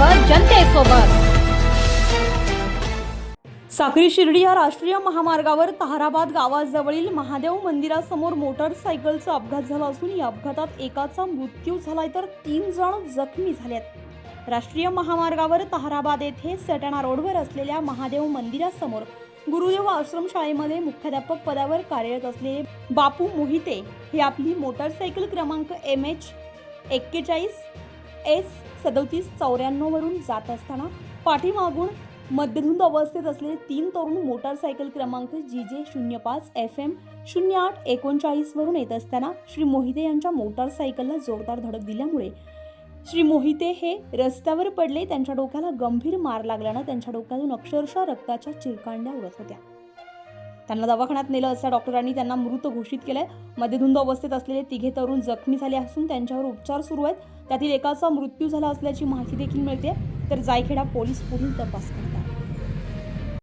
न्यूजचा जनतेसोबत. साक्री शिर्डी या राष्ट्रीय महामार्गावर ताहराबाद गावाजवळील महादेव मंदिरासमोर मोटरसायकलचा अपघात झाला असून या अपघातात एकाचा मृत्यू झालाय तर तीन जण जखमी झालेत. राष्ट्रीय महामार्गावर ताहराबाद येथे सटाणा रोडवर असलेल्या महादेव मंदिरासमोर गुरुदेव आश्रमशाळेमध्ये मुख्याध्यापक पदावर कार्यरत असलेले बापू मोहिते हे आपली मोटरसायकल क्रमांक एम एच एक्केचाळीस एस सदोतीस चौऱ्याण्णववरून जात असताना पाठीमागून मध्यधुंद अवस्थेत असलेले तीन तरुण मोटारसायकल क्रमांक जी जे शून्य पाच एफ एम शून्य आठ एकोणचाळीसवरून येत असताना श्री मोहिते यांच्या मोटारसायकलला जोरदार धडक दिल्यामुळे श्री मोहिते हे रस्त्यावर पडले. त्यांच्या डोक्याला गंभीर मार लागल्यानं त्यांच्या डोक्यातून अक्षरशः रक्ताच्या चिरकांड्या उडत होत्या. त्यांना दवाखान्यात नेलं असता डॉक्टरांनी त्यांना मृत घोषित केलंय. मध्यधुंद अवस्थेत असलेले तिघे तरुण जखमी झाले असून त्यांच्यावर उपचार सुरू आहेत. त्यातील एकाचा मृत्यू झाला असल्याची माहिती देखील मिळते. तर जायखेडा पोलीस पुढील तपास करतात.